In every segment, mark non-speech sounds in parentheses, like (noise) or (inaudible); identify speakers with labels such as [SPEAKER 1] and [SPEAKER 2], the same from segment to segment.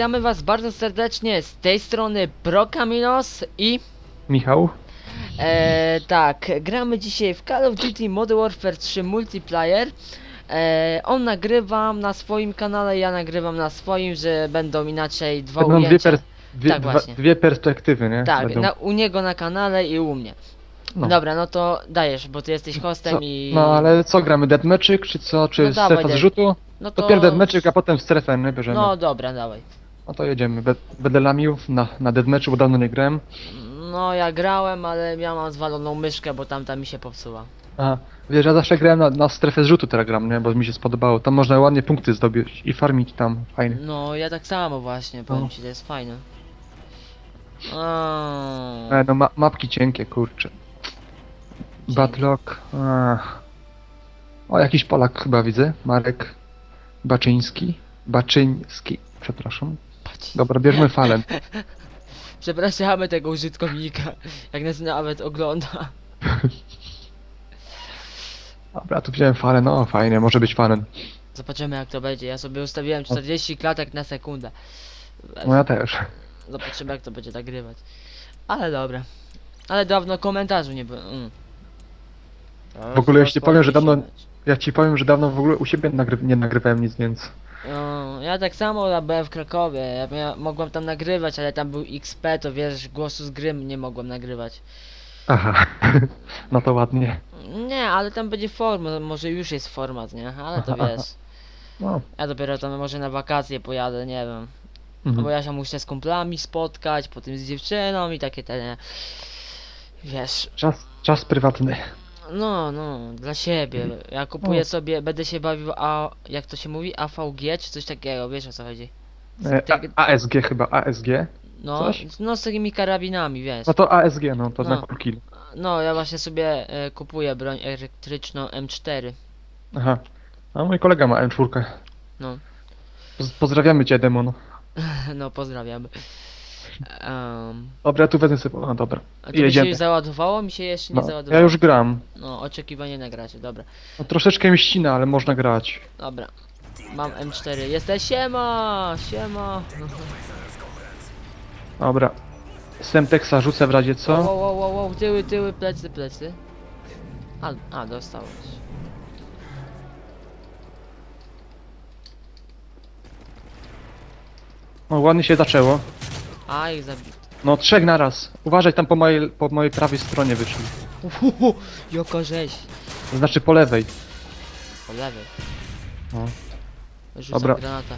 [SPEAKER 1] witamy was bardzo serdecznie z tej strony Prokaminos i
[SPEAKER 2] Michał?
[SPEAKER 1] e, tak, gramy dzisiaj w Call of Duty Modern Warfare 3 Multiplayer. E, on nagrywa na swoim kanale, ja nagrywam na swoim, że będą inaczej dwa
[SPEAKER 2] Będą dwie,
[SPEAKER 1] ujęcia.
[SPEAKER 2] pers- dwie,
[SPEAKER 1] Tak,
[SPEAKER 2] dwa,
[SPEAKER 1] właśnie.
[SPEAKER 2] dwie perspektywy, nie?
[SPEAKER 1] Tak,
[SPEAKER 2] Będą.
[SPEAKER 1] na, u niego na kanale i u mnie.
[SPEAKER 2] No.
[SPEAKER 1] Dobra, no to dajesz, bo ty jesteś hostem
[SPEAKER 2] Co?
[SPEAKER 1] i...
[SPEAKER 2] No ale co gramy? Deadmatchik czy co? Czy
[SPEAKER 1] No dawaj,
[SPEAKER 2] strefa zrzutu?
[SPEAKER 1] no
[SPEAKER 2] To pierw deadmatchik, a potem strefę nie bierzemy.
[SPEAKER 1] No, dobra, dawaj.
[SPEAKER 2] To jedziemy. Be- Będę lamił na, na deadmatchu, bo dawno nie grałem.
[SPEAKER 1] No ja grałem, ale ja mam zwaloną myszkę, bo tamta mi się popsuła.
[SPEAKER 2] A, wiesz, ja zawsze grałem na, na strefę zrzutu teraz gram, nie? Bo mi się spodobało. Tam można ładnie punkty zdobyć i farmić tam, fajnie.
[SPEAKER 1] No ja tak samo właśnie, powiem
[SPEAKER 2] No.
[SPEAKER 1] ci, to jest fajne. A,
[SPEAKER 2] E, no ma mapki cienkie, kurczę. Batlock. Ach. O, jakiś Polak chyba widzę. Marek Baczyński. Baczyński, przepraszam. Dobra, bierzmy falę. (laughs)
[SPEAKER 1] Przepraszamy tego użytkownika, jak nas nawet ogląda. (laughs)
[SPEAKER 2] Dobra, tu wziąłem falę, no fajnie, może być falem.
[SPEAKER 1] Zobaczymy jak to będzie, ja sobie ustawiłem 40 klatek na sekundę.
[SPEAKER 2] No ja też.
[SPEAKER 1] Zobaczymy jak to będzie nagrywać. Ale dobra. Ale dawno komentarzu nie było. Mm.
[SPEAKER 2] W ogóle jeśli powiem, że dawno- Ja ci powiem, że dawno w ogóle u siebie nagry nie nagrywałem nic, więc...
[SPEAKER 1] No, ja tak samo byłem w Krakowie, ja mia- mogłem tam nagrywać, ale tam był XP, to wiesz, głosu z gry nie mogłem nagrywać.
[SPEAKER 2] Aha, (laughs) no to ładnie.
[SPEAKER 1] Nie, ale tam będzie format, może już jest format, nie? Ale to
[SPEAKER 2] Aha,
[SPEAKER 1] wiesz.
[SPEAKER 2] No.
[SPEAKER 1] Ja dopiero tam może na wakacje pojadę, nie wiem.
[SPEAKER 2] Mhm.
[SPEAKER 1] bo ja się muszę z kumplami spotkać, potem z dziewczyną i takie te, nie? Wiesz,
[SPEAKER 2] Czas, czas prywatny.
[SPEAKER 1] No, no, dla siebie. Ja kupuję
[SPEAKER 2] No.
[SPEAKER 1] sobie, będę się bawił, a jak to się mówi, AVG czy coś takiego, wiesz o co chodzi?
[SPEAKER 2] E, A, ASG chyba, ASG.
[SPEAKER 1] No,
[SPEAKER 2] Coś?
[SPEAKER 1] no z takimi karabinami, wiesz.
[SPEAKER 2] No to ASG, no to
[SPEAKER 1] No.
[SPEAKER 2] na kill.
[SPEAKER 1] No, ja właśnie sobie e, kupuję broń elektryczną M4.
[SPEAKER 2] Aha. A mój kolega ma M4.
[SPEAKER 1] No.
[SPEAKER 2] Poz pozdrawiamy cię, demon. (laughs)
[SPEAKER 1] No, pozdrawiam. Um,
[SPEAKER 2] Dobra, ja tu wezmę sobie... No dobra.
[SPEAKER 1] a to się
[SPEAKER 2] Jedziemy.
[SPEAKER 1] załadowało? Mi się jeszcze nie
[SPEAKER 2] No,
[SPEAKER 1] załadowało.
[SPEAKER 2] ja już gram.
[SPEAKER 1] No, oczekiwanie na gracie, dobra.
[SPEAKER 2] No, troszeczkę mi ścina, ale można grać.
[SPEAKER 1] Dobra. Mam M4. Jesteś siema! Siema! (laughs)
[SPEAKER 2] Dobra. Semtexa rzucę w razie
[SPEAKER 1] Wow,
[SPEAKER 2] co.
[SPEAKER 1] wow, wow, wow, wow, tyły, tyły, plecy, plecy. A, a dostałeś.
[SPEAKER 2] No ładnie się zaczęło.
[SPEAKER 1] A, i zabity.
[SPEAKER 2] No trzech naraz. Uważaj tam po mojej, po mojej prawej stronie wyszli.
[SPEAKER 1] Uhuhu, joko rzeź.
[SPEAKER 2] To znaczy po lewej.
[SPEAKER 1] Po lewej.
[SPEAKER 2] No.
[SPEAKER 1] Rzucam
[SPEAKER 2] Dobra.
[SPEAKER 1] granata.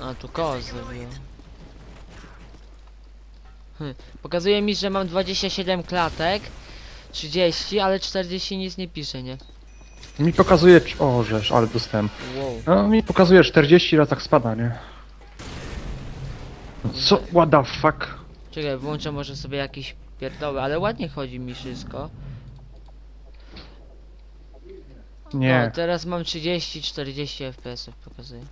[SPEAKER 1] A, tu koz zrobiłem. Hm. Pokazuje mi, że mam 27 klatek. 30, ale 40 nic nie pisze, nie?
[SPEAKER 2] Mi pokazuje... O, żeż, ale dostałem.
[SPEAKER 1] Wow.
[SPEAKER 2] No mi pokazuje 40 raz tak spada, nie? Co? What the fuck?
[SPEAKER 1] Czekaj, włączę może sobie jakiś pierdoły, ale ładnie chodzi mi wszystko.
[SPEAKER 2] Nie.
[SPEAKER 1] No, teraz mam 30-40 fps pokazuje.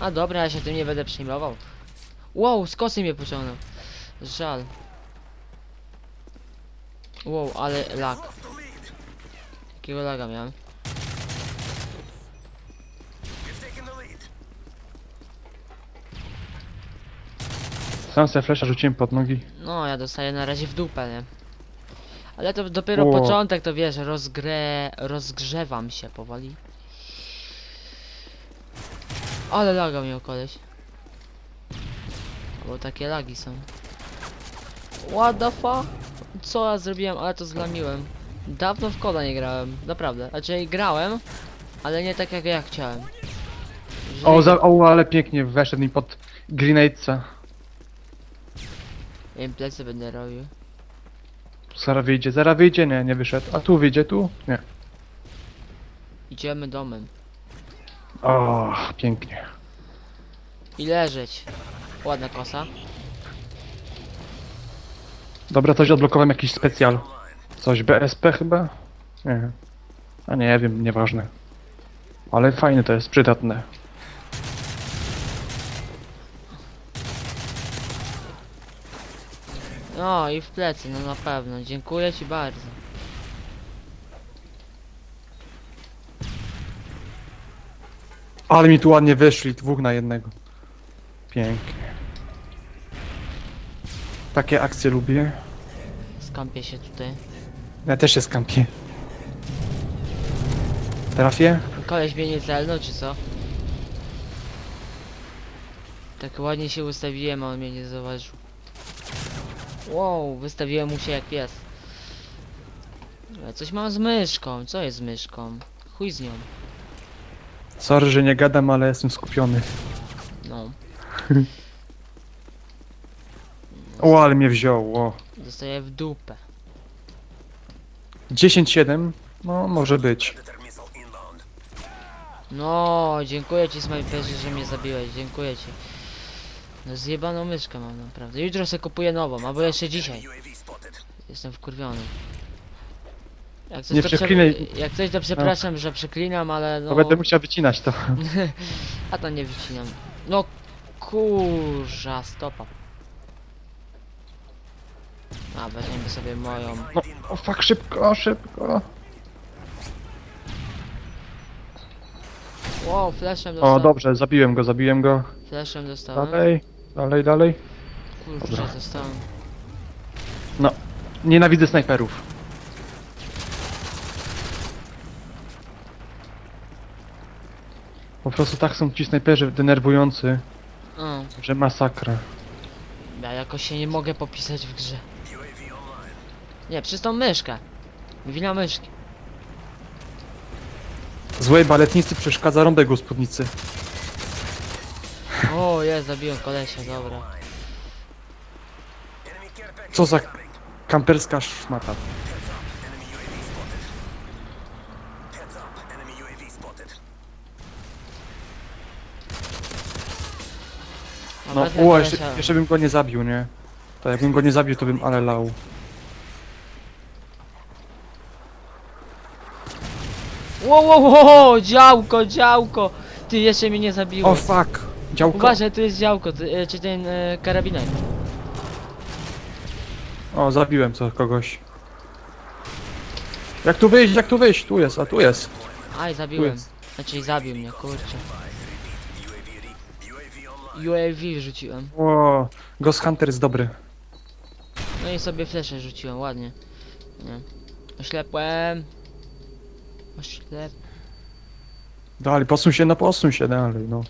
[SPEAKER 1] A dobra, ja się tym nie będę przejmował. Wow, z kosy mnie pociągnął. Żal. Wow, ale lag. Jakiego laga miałem?
[SPEAKER 2] Sam se flesza rzuciłem pod nogi.
[SPEAKER 1] No, ja dostaję na razie w dupę, nie? Ale to dopiero
[SPEAKER 2] O.
[SPEAKER 1] początek, to wiesz, rozgrę... rozgrzewam się powoli. Ale laga miał koleś. Bo takie lagi są. What the fuck? Co ja zrobiłem? Ale to zlamiłem. Dawno w koda nie grałem, naprawdę. Znaczy grałem, ale nie tak jak ja chciałem. Jeżeli-
[SPEAKER 2] O, za, o, ale pięknie weszedł mi pod grenadesa.
[SPEAKER 1] Nie wiem, plecy będę robił.
[SPEAKER 2] Zaraz wyjdzie, zaraz wyjdzie, nie, nie wyszedł. A tu wyjdzie, tu? Nie.
[SPEAKER 1] Idziemy domem.
[SPEAKER 2] O, pięknie.
[SPEAKER 1] I leżeć. Ładna kosa.
[SPEAKER 2] Dobra, coś odblokowałem jakiś specjal. Coś BSP chyba? Nie. A nie wiem, nieważne. Ale fajne to jest, przydatne.
[SPEAKER 1] No i w plecy, no na pewno. Dziękuję ci bardzo.
[SPEAKER 2] Ale mi tu ładnie wyszli, dwóch na jednego. Pięknie. Takie akcje lubię.
[SPEAKER 1] Skampię się tutaj.
[SPEAKER 2] Ja też się skampię. Trafię?
[SPEAKER 1] Koleś mnie nie celnął, czy co? Tak ładnie się ustawiłem, a on mnie nie zauważył. Wow, wystawiłem mu się jak pies. Ale coś mam z myszką. Co jest z myszką? Chuj z nią.
[SPEAKER 2] Sorry, że nie gadam, ale jestem skupiony.
[SPEAKER 1] No. (laughs)
[SPEAKER 2] O, ale mnie wziął, o.
[SPEAKER 1] Dostaję w dupę.
[SPEAKER 2] 10-7? No, może być.
[SPEAKER 1] No, dziękuję ci Smajperze, że mnie zabiłeś. Dziękuję ci. No zjebaną myszkę mam naprawdę. Jutro sobie kupuję nową, albo jeszcze dzisiaj. Jestem wkurwiony. Jak coś,
[SPEAKER 2] Nie
[SPEAKER 1] to prze-. Jak coś to przepraszam, że przeklinam, ale no...
[SPEAKER 2] To będę musiał wycinać to. (laughs)
[SPEAKER 1] A to nie wycinam. No kurza, stopa. A, weźmiemy sobie moją.
[SPEAKER 2] No, o fuck, szybko, szybko.
[SPEAKER 1] Wow, flashem dostałem.
[SPEAKER 2] O, dobrze, zabiłem go, zabiłem go.
[SPEAKER 1] Flashem dostałem.
[SPEAKER 2] Dalej, dalej, dalej.
[SPEAKER 1] Kurczę, dostałem.
[SPEAKER 2] Nienawidzę snajperów. Po prostu tak są ci snajperzy denerwujący,
[SPEAKER 1] O,
[SPEAKER 2] że masakra.
[SPEAKER 1] ja jakoś się nie mogę popisać w grze. Nie, przez tą myszkę. Wina myszki.
[SPEAKER 2] Złej baletnicy przeszkadza rąbek u spódnicy.
[SPEAKER 1] O, jest, zabiłem kolesia, dobra.
[SPEAKER 2] Co za kamperska szmata. No,
[SPEAKER 1] Dobra,
[SPEAKER 2] o, jeszcze,
[SPEAKER 1] kolesia.
[SPEAKER 2] jeszcze bym go nie zabił, nie? To jakbym go nie zabił, to bym ale lał.
[SPEAKER 1] Wow, wow, wow, działko, działko! Ty jeszcze mnie nie zabiło.
[SPEAKER 2] O fuck! Działko.
[SPEAKER 1] Uważaj, tu jest działko, ty, e, czy ten e, karabinek.
[SPEAKER 2] O, zabiłem co kogoś. Jak tu wyjść, jak tu wyjść? Tu jest, a tu jest.
[SPEAKER 1] Aj,
[SPEAKER 2] Tu
[SPEAKER 1] zabiłem.
[SPEAKER 2] jest.
[SPEAKER 1] Znaczy zabił mnie, kurczę. UAV rzuciłem.
[SPEAKER 2] O, Ghost Hunter jest dobry.
[SPEAKER 1] No i sobie flesze rzuciłem, ładnie. Nie. Oślepłem. Oślep...
[SPEAKER 2] Dalej, posuń się, no posuń się dalej, no.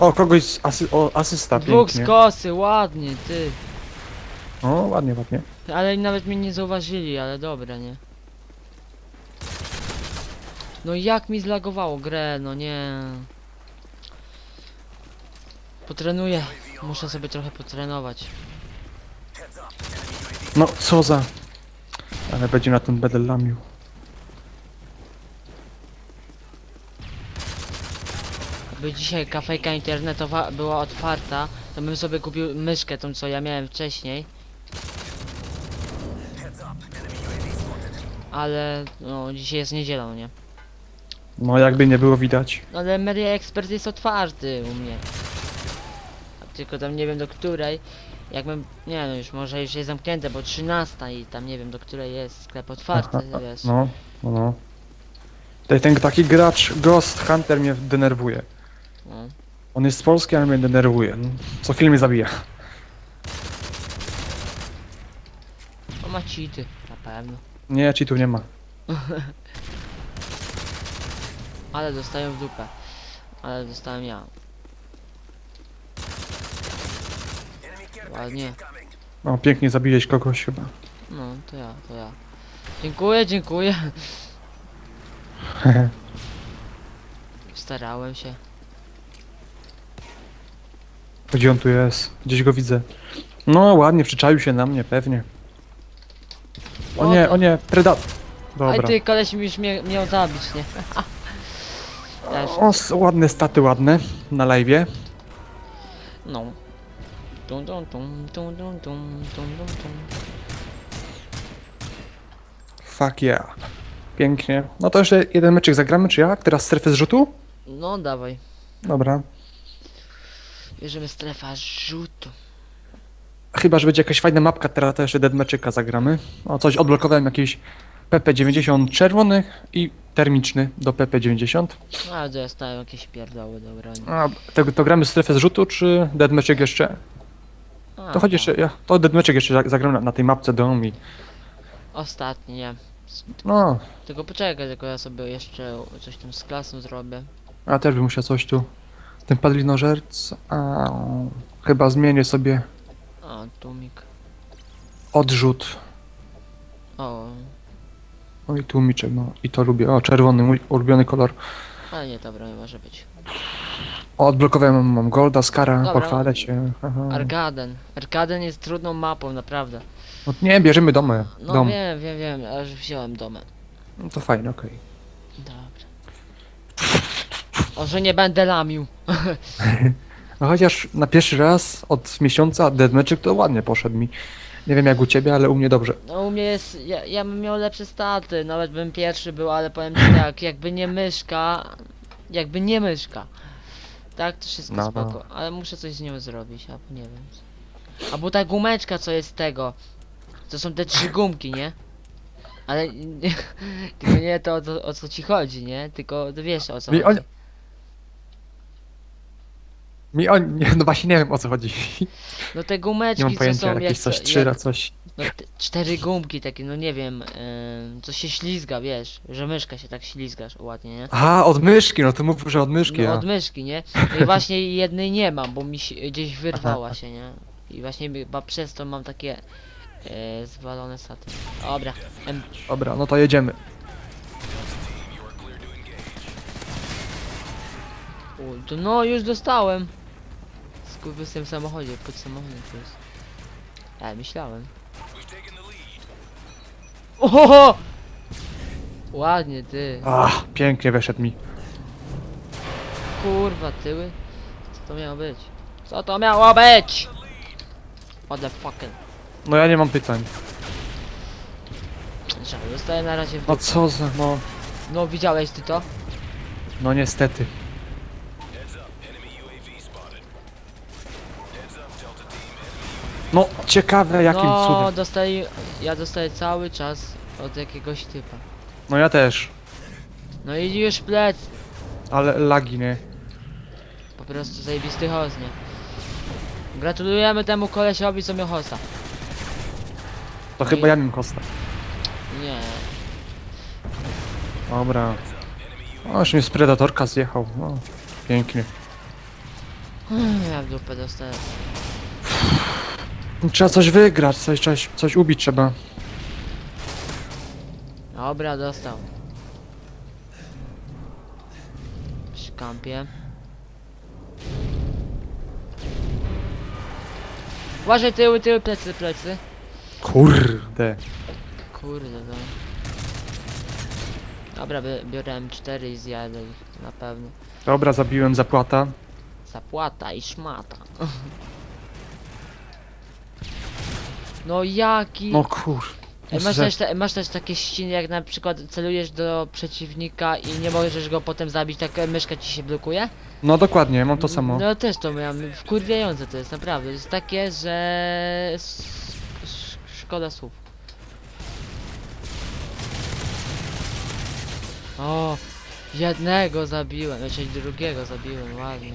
[SPEAKER 2] O, kogoś z asy o, asysta,
[SPEAKER 1] Dwóch z
[SPEAKER 2] pięknie.
[SPEAKER 1] kosy, ładnie, ty.
[SPEAKER 2] O, ładnie, ładnie.
[SPEAKER 1] Ale nawet mnie nie zauważyli, ale dobra, nie? No jak mi zlagowało grę, no nie. Potrenuję. Muszę sobie trochę potrenować.
[SPEAKER 2] No, co za... Ale będzie na tym będę lamił.
[SPEAKER 1] Gdyby dzisiaj kafejka internetowa była otwarta, to bym sobie kupił myszkę, tą co ja miałem wcześniej. Ale no dzisiaj jest niedzielą, nie?
[SPEAKER 2] No, jakby nie było widać.
[SPEAKER 1] Ale Media Expert jest otwarty u mnie. Tylko tam nie wiem do której. Jakbym. Nie no już może już jest zamknięte, bo 13 i tam nie wiem do której jest sklep otwarty, wiesz.
[SPEAKER 2] No, no, no. Tutaj ten taki gracz Ghost Hunter mnie denerwuje.
[SPEAKER 1] No.
[SPEAKER 2] On jest z Polski, ale mnie denerwuje. No, Co chwilę mnie zabija.
[SPEAKER 1] On ma cheaty, na pewno.
[SPEAKER 2] Nie, cheatów nie ma. (laughs)
[SPEAKER 1] Ale dostaję w dupę. Ale dostałem ja. Ładnie.
[SPEAKER 2] O, pięknie zabiłeś kogoś chyba.
[SPEAKER 1] No, to ja, to ja. Dziękuję, dziękuję. (laughs) Starałem się.
[SPEAKER 2] Gdzie on tu jest? Gdzieś go widzę. No, ładnie, przyczaił się na mnie, pewnie. O nie, o nie, Predat.
[SPEAKER 1] Aj
[SPEAKER 2] Dobra.
[SPEAKER 1] ty koleś mi już miał zabić, nie? (laughs)
[SPEAKER 2] O, s- ładne staty, ładne. Na live'ie.
[SPEAKER 1] no. Tum, tum, tum, tum, tum, tum, tum, tum, tum.
[SPEAKER 2] Fuck yeah. Pięknie. No to jeszcze jeden meczek zagramy, czy jak? Teraz strefę zrzutu?
[SPEAKER 1] No dawaj.
[SPEAKER 2] Dobra.
[SPEAKER 1] Bierzemy strefa rzutu.
[SPEAKER 2] Chyba, że będzie jakaś fajna mapka, teraz jeszcze dead meczyka zagramy. O, coś odblokowałem, jakieś PP90 czerwony i termiczny do PP90.
[SPEAKER 1] No, ale dostają jakieś pierdoły do broni.
[SPEAKER 2] A to, to gramy strefę zrzutu, czy deadmatchek jeszcze?
[SPEAKER 1] A,
[SPEAKER 2] To chodź jeszcze, ja, to deadmatchek jeszcze za- zagram na, na tej mapce dom i...
[SPEAKER 1] Ostatni, nie.
[SPEAKER 2] No,
[SPEAKER 1] Tylko poczekaj, tylko ja sobie jeszcze coś tam z klasą zrobię.
[SPEAKER 2] a też bym musiał coś tu... Ten padlinożerc... A, chyba zmienię sobie
[SPEAKER 1] O, tłumik.
[SPEAKER 2] odrzut.
[SPEAKER 1] O,
[SPEAKER 2] No i tłumiczek, no i to lubię. O, czerwony, mój ulubiony kolor.
[SPEAKER 1] Ale nie, dobra, nie może być.
[SPEAKER 2] O, odblokowałem, mam, Golda, Skara,
[SPEAKER 1] Dobra.
[SPEAKER 2] pochwalę się. Aha.
[SPEAKER 1] Arkaden. Arkaden jest trudną mapą, naprawdę.
[SPEAKER 2] No nie, bierzemy domy.
[SPEAKER 1] No
[SPEAKER 2] Dom.
[SPEAKER 1] wiem, wiem, wiem, aż wziąłem domę.
[SPEAKER 2] No to fajnie, okej.
[SPEAKER 1] Dobra. O, że nie będę lamił. (laughs)
[SPEAKER 2] No chociaż na pierwszy raz od miesiąca deadmatchek to ładnie poszedł mi. Nie wiem jak u ciebie, ale u mnie dobrze.
[SPEAKER 1] No u mnie jest, ja, ja bym miał lepsze staty, nawet bym pierwszy był, ale powiem ci tak, jakby nie myszka, jakby nie myszka. Tak, to wszystko
[SPEAKER 2] No, no.
[SPEAKER 1] spoko, ale muszę coś z nią zrobić, albo nie wiem. Albo ta gumeczka, co jest tego, to są te trzy gumki, nie? Ale (laughs) nie, tylko nie to o, co- o co ci chodzi, nie? Tylko ty wiesz o co chodzi.
[SPEAKER 2] Mi on, nie, no właśnie nie wiem o co chodzi.
[SPEAKER 1] No te
[SPEAKER 2] Nie
[SPEAKER 1] gumeczki,
[SPEAKER 2] mam
[SPEAKER 1] co
[SPEAKER 2] pojęcia,
[SPEAKER 1] są jak,
[SPEAKER 2] jakieś coś
[SPEAKER 1] jak,
[SPEAKER 2] trzyra, coś.
[SPEAKER 1] No te cztery gumki takie, no nie wiem, em, co się ślizga, wiesz, że myszka się tak ślizgasz ładnie, nie?
[SPEAKER 2] A, od myszki, no to mów, że od myszki,
[SPEAKER 1] No
[SPEAKER 2] a.
[SPEAKER 1] od myszki, nie? No i właśnie jednej nie mam, bo mi się gdzieś wyrwała się, nie? I właśnie chyba przez to mam takie e, zwalone saty. Dobra, em,
[SPEAKER 2] Dobra, no to jedziemy.
[SPEAKER 1] u, to no już dostałem. Skurwy w tym samochodzie, pod samochodem to jest. Ja myślałem. Ohoho! Ładnie ty.
[SPEAKER 2] Ach, pięknie weszedł mi.
[SPEAKER 1] Kurwa, tyły? Co to miało być? Co to miało być? What the fucking...
[SPEAKER 2] No ja nie mam pytań.
[SPEAKER 1] Czekaj, na razie w
[SPEAKER 2] No co za, no.
[SPEAKER 1] No widziałeś ty to?
[SPEAKER 2] No niestety. No, ciekawe jakim
[SPEAKER 1] no,
[SPEAKER 2] cudem.
[SPEAKER 1] dostaję... Ja dostaję cały czas od jakiegoś typa.
[SPEAKER 2] No ja też.
[SPEAKER 1] No i już plec.
[SPEAKER 2] Ale lagi, nie?
[SPEAKER 1] Po prostu zajebisty host, nie? Gratulujemy temu kolesiowi, co miał hosta.
[SPEAKER 2] To chyba ja miałem kosta.
[SPEAKER 1] Nie.
[SPEAKER 2] Dobra. O, już mnie z Predatorka zjechał. No, pięknie.
[SPEAKER 1] Ja w dupę dostaję.
[SPEAKER 2] Trzeba coś wygrać, coś, coś, coś ubić trzeba.
[SPEAKER 1] Dobra, dostał. Przy kampie. Uważaj tyły, tyły, plecy, plecy.
[SPEAKER 2] Kurde.
[SPEAKER 1] Kurde, no. Dobra, bi- biorę M4 i zjadę ich, na pewno.
[SPEAKER 2] Dobra, zabiłem zapłata.
[SPEAKER 1] Zapłata i szmata. No jaki...
[SPEAKER 2] No kur...
[SPEAKER 1] Ej, masz, też, te, masz też takie ściny, jak na przykład celujesz do przeciwnika i nie możesz go potem zabić, tak e, myszka ci się blokuje?
[SPEAKER 2] No dokładnie, mam to samo.
[SPEAKER 1] No też to miałem, wkurwiające to jest, naprawdę. Jest takie, że... s- Szkoda słów. O, jednego zabiłem, znaczy drugiego zabiłem, ładnie.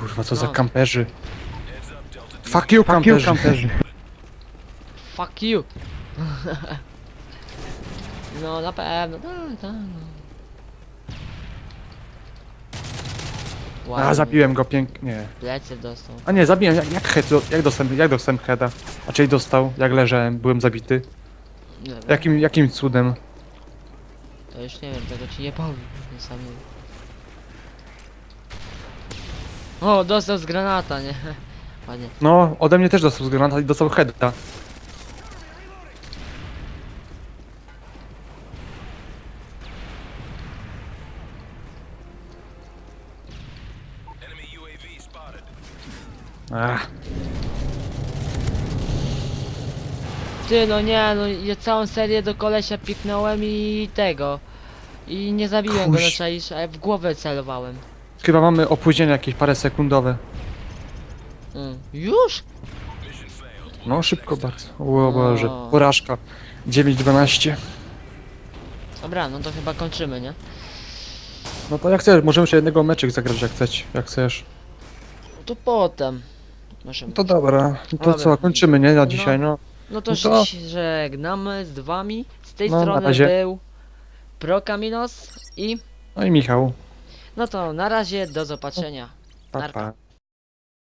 [SPEAKER 2] Kurwa, co za
[SPEAKER 1] No.
[SPEAKER 2] kamperzy. Fuck you, kamperzy.
[SPEAKER 1] Fuck you! (laughs) no na pewno, tak, tak.
[SPEAKER 2] A,
[SPEAKER 1] Ładnie.
[SPEAKER 2] zabiłem go pięknie.
[SPEAKER 1] Plecy dostał.
[SPEAKER 2] A nie, zabiłem, jak, jak head, jak dostałem, jak dostałem heada? A czyli dostał, jak leżałem, byłem zabity. Jakim, jakim cudem?
[SPEAKER 1] To już nie wiem, tego ci nie powiem. Nie sam nie wiem. O, dostał z granata, nie? (laughs) Ładnie.
[SPEAKER 2] No, ode mnie też dostał z granata i dostał heada. Ach,
[SPEAKER 1] Ty, no nie, no ja całą serię do kolesia piknąłem i tego. I nie zabiłem go, no czaisz, a ja w głowę celowałem.
[SPEAKER 2] Chyba mamy opóźnienie jakieś parę sekundowe.
[SPEAKER 1] Mm. Już?
[SPEAKER 2] No szybko bardzo. O Boże,
[SPEAKER 1] O.
[SPEAKER 2] porażka. 9-12.
[SPEAKER 1] Dobra, no to chyba kończymy, nie?
[SPEAKER 2] No to jak chcesz, możemy jeszcze jednego meczek zagrać jak chcesz, jak chcesz.
[SPEAKER 1] To potem. Możemy.
[SPEAKER 2] No to dobra, no to
[SPEAKER 1] Dobra.
[SPEAKER 2] co, kończymy, nie, na dzisiaj, no.
[SPEAKER 1] No to,
[SPEAKER 2] no to-
[SPEAKER 1] się żegnamy z wami. Z tej
[SPEAKER 2] No, na
[SPEAKER 1] strony
[SPEAKER 2] razie.
[SPEAKER 1] był Prokaminos i
[SPEAKER 2] No i Michał.
[SPEAKER 1] No to na razie do zobaczenia.
[SPEAKER 2] Pa,
[SPEAKER 1] Narka.
[SPEAKER 2] pa.